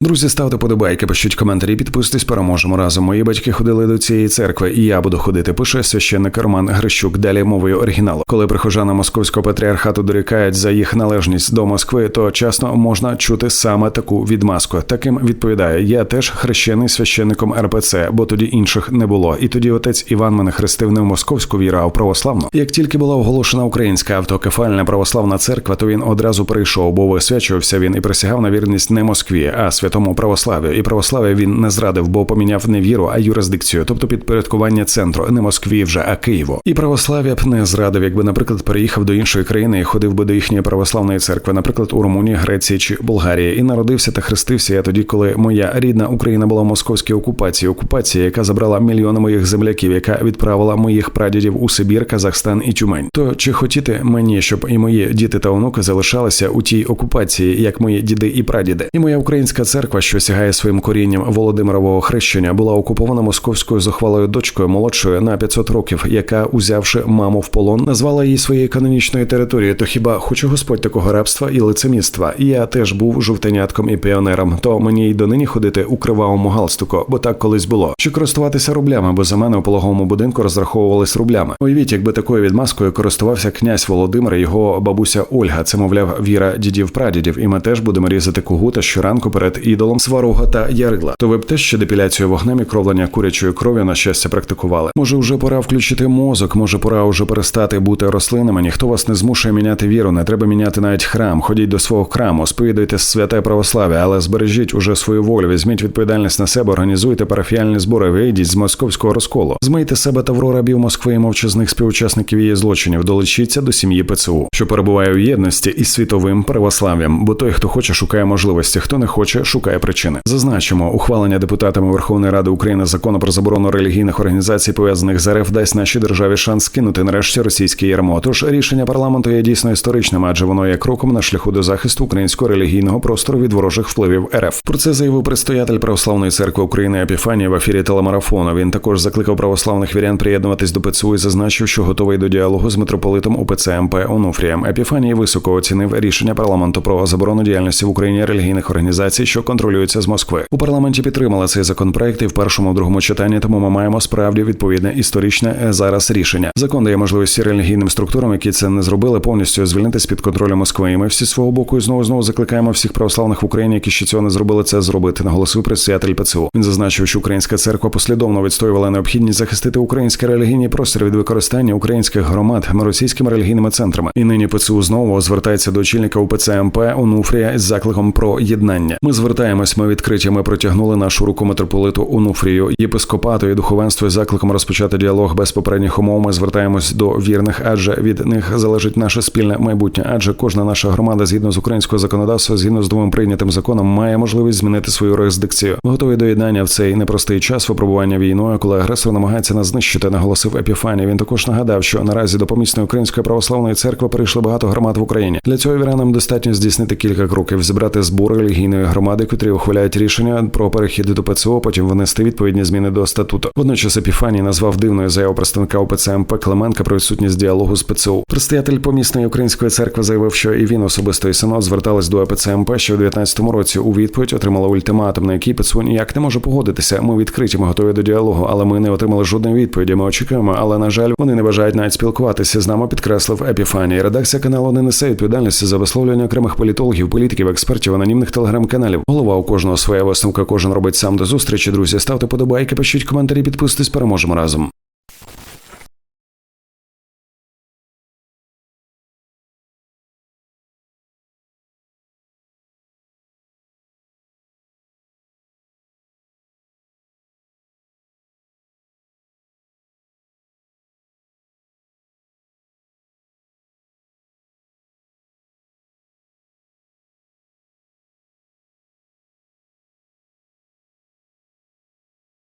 Друзі, ставте подобайки, пишіть коментарі, підписуйтесь, переможемо разом. Мої батьки ходили до цієї церкви, і я буду ходити. Пише священник Роман Грищук. Далі мовою оригіналу. Коли прихожани московського патріархату дорікають за їх належність до Москви, то часто можна чути саме таку відмазку. Таким відповідає: я теж хрещений священником РПЦ, бо тоді інших не було. І тоді отець Іван мене хрестив не в московську віру, а в православну. Як тільки була оголошена українська автокефальна православна церква, то він одразу прийшов, бо висвячувався він і присягав на вірність не Москві, а святому православ'ю. І православ'я він не зрадив, бо поміняв не віру, а юрисдикцію, тобто підпорядкування центру, не Москві вже, а Києву. І православ'я б не зрадив, якби, наприклад, переїхав до іншої країни і ходив би до їхньої православної церкви, наприклад, у Румунії, Греції чи Болгарії, і народився та хрестився я тоді, коли моя рідна Україна була в московській окупації, окупації, яка забрала мільйони моїх земляків, яка відправила моїх прадідів у Сибір, Казахстан і Тюмень. То чи хотіти мені, щоб і мої діти та онуки залишалися у тій окупації, як мої діди і прадіди, і моя українська церква, що сягає своїм корінням Володимирового хрещення, була окупована московською зухвалою дочкою молодшою на 500 років, яка, узявши маму в полон, назвала її своєю канонічною територією. То хіба хоче Господь такого рабства і лицемірства? Я теж був жовтенятком і піонером. То мені й донині ходити у кривавому галстуку, бо так колись було. Чи користуватися рублями, бо за мене у пологовому будинку розраховувались рублями. Уявіть, якби такою відмазкою користувався князь Володимир, його бабуся Ольга. Це мовляв віра дідів прадідів, і ми теж будемо різати кугута щоранку перед ідолом сваруга та ярила. То ви б теж ще депіляцію вогнем і кровлення курячої крові на щастя практикували. Може, вже пора включити мозок, може, пора вже перестати бути рослинами. Ніхто вас не змушує міняти віру, не треба міняти навіть храм. Ходіть до свого храму, сповідуйте святе православ'я, але збережіть уже свою волю, візьміть відповідальність на себе, організуйте парафіальні збори, вийдіть з московського розколу, змийте себе тавро рабів Москви і мовчазних співучасників її злочинів, долучіться до сім'ї ПЦУ, що перебуває у єдності із світовим православ'ям. Бо той, хто хоче, шукає можливості, хто не хоче, шукає причини. Зазначимо, ухвалення депутатами Верховної Ради України закону про заборону релігійних організацій, пов'язаних з РФ, дасть нашій державі шанс кинути нарешті російське ярмо. Тож рішення парламенту є дійсно історичним, адже воно є кроком на шляху до захисту українського релігійного простору від ворожих впливів РФ. Про це заявив предстоятель православної церкви України Епіфанія в ефірі телемарафону. Він також закликав православних вірян приєднуватись до ПЦУ і зазначив, що готовий до діалогу з митрополитом УПЦ МП Онуфрієм. Епіфаній високо оцінив рішення парламенту про заборону діяльності в Україні релігійних організацій, що контролюються з Москви. У парламенті підтримали цей законопроект і в першому другому читанні. Тому ми маємо справді відповідне історичне е, зараз рішення. Закон дає можливості релігійним структурам, які це не зробили, повністю звільнитись під контролем Москви. І ми всі свого боку і знову знову закликаємо всіх православних в Україні, які ще цього не зробили, це зробити. Наголосив предстоятель ПЦУ. Він зазначив, що українська церква послідовно відстоювала необхідність захистити український релігійний простір від використання українських громад російськими релігійними центрами. І нині ПЦУ знову звертається до очільника УПЦ МП Онуфрія з закликом про єднання. Ми звертаємось, ми відкриті. Ми протягнули нашу руку митрополиту Онуфрію, єпископату і духовенству з закликом розпочати діалог без попередніх умов. Ми звертаємось до вірних, адже від них залежить наше спільне майбутнє. Адже кожна наша громада, згідно з українського законодавства, згідно з новим прийнятим законом, має можливість змінити свою юрисдикцію. Ми готові до єднання в цей непростий час випробування війною, коли агресор намагається нас знищити. Наголосив Епіфаній. Він також нагадав, що наразі до помісної української православної церкви прийшли багато громад в Україні. Для цього вірянам достатньо здійснити кілька кроків, зібрати збори релігійної громади, котрі ухваляють рішення про перехід до ПЦО, потім внести відповідні зміни до статуту. Водночас Епіфаній назвав дивною заяву представника ОПЦ МП Клименка про відсутність діалогу з ПЦУ. Предстоятель помісної української церкви заявив, що і він особисто і синод звертались до ОПЦ МП ще у 19-му році. У відповідь отримала ультиматум, на який ПЦУ ніяк не може погодитися. Ми відкриті, ми готові до діалогу, але ми не отримали жодної відповіді. Ми очікуємо, але на жаль, вони не бажають навіть спілкуватися з нами. Підкреслив Епіфаній. Редакція каналу не несе відповідальності за висловлювання окремих політологів, політиків, експертів, анонімних телеграм-каналів. Голова у кожного своя висновка, кожен робить сам до зустрічі. Друзі, ставте подобайки, пишіть коментарі, підписуйтесь, переможемо разом.